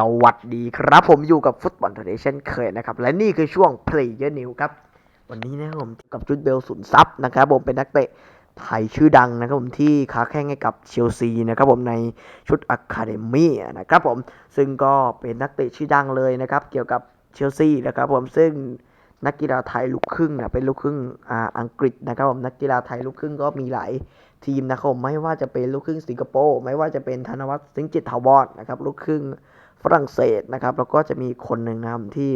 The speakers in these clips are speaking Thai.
สวัสดีครับ ผมอยู่กับฟุตบอลทเดเช่นเคยนะครับ และนี่คือช่วง Player New ครับ วันนี้นะครับผมกับจุดเบลสุนทรัพย์นะครับผมเป็นนักเตะไทยชื่อดังนะครับผมที่ค้าแข่งให้กับเชลซีนะครับผมในชุดอะคาเดมี่นะครับผมซึ่งก็เป็นนักเตะชื่อดังเลยนะครับ เกี่ยวกับเชลซีนะครับผมซึ่งนักกีฬาไทยลูกครึ่งนะเป็นลูกครึ่งอ่าอังกฤษนะครับผมนักกีฬาไทยลูกครึ่งก็มีหลายทีมนะครับผมไม่ว่าจะเป็นลูกครึ่งสิงคโปร์ไม่ว่าจะเป็นธนวัฒน์สิงจิตถาวรนะครับลูกครึ่ง ฝรั่งเศสนะครับ แล้วก็จะมีคนหนึ่งนะครับที่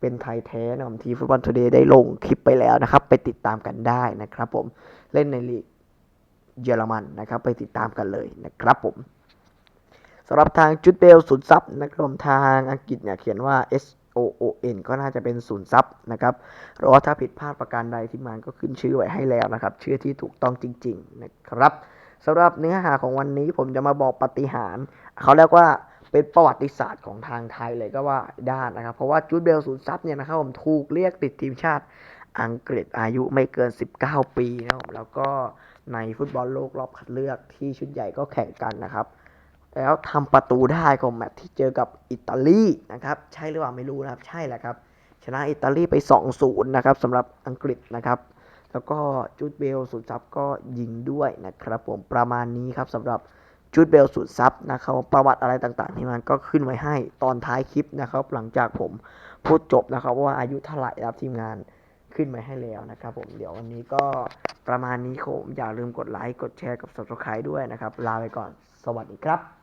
เป็นไทยแท้นะครับที่ฟุตบอลทูเดย์ได้ลงคลิปไปแล้วนะครับ ไปติดตามกันได้นะครับ ผมเล่นในลีกเยอรมันนะครับ ไปติดตามกันเลยนะครับผมสำหรับทางจุดเบลศูนย์ซับนะครับผมทางอังกฤษเนี่ยเขียนว่า S O O N ก็น่าจะเป็นศูนย์ซับนะครับหรือว่าถ้าผิดพลาดประการใดที่มันก็ขึ้นชื่อไว้ให้แล้วนะครับ ชื่อที่ถูกต้องจริง ๆ นะครับสำหรับเนื้อหาของวันนี้ผมจะมาบอกปฏิหาร เขาเรียกว่า เป็นประวัติศาสตร์ของทางไทยเลยก็ว่าได้นะครับ เพราะว่าจูดเบลศูนซับเนี่ยนะครับผมถูกเรียกติดทีมชาติอังกฤษอายุไม่เกิน 19 ปีนะครับแล้วก็ในฟุตบอลโลกรอบคัดเลือกที่ชุดใหญ่ก็แข่งกันนะครับ แล้วทำประตูได้ของแมตช์ที่เจอกับอิตาลีนะครับ ใช่หรือเปล่าไม่รู้นะครับ ใช่แหละครับ ชนะอิตาลีไป 2-0 นะครับสำหรับอังกฤษนะครับ แล้วก็จูดเบลสุดซับก็ยิงด้วยนะครับผมประมาณนี้ครับสำหรับ จูดเบลสุดซับนะครับประวัติอะไรต่างๆที่มันก็ขึ้นไว้ให้ตอนท้ายคลิปนะครับ หลังจากผมพูดจบนะครับ ว่าอายุเท่าไหร่ครับทีมงานขึ้นไว้ให้แล้วนะครับผมเดี๋ยววันนี้ก็ประมาณนี้ครับผมอย่าลืมกดไลค์กดแชร์กับ subscribe ด้วยนะครับ ลาไปก่อนสวัสดีครับ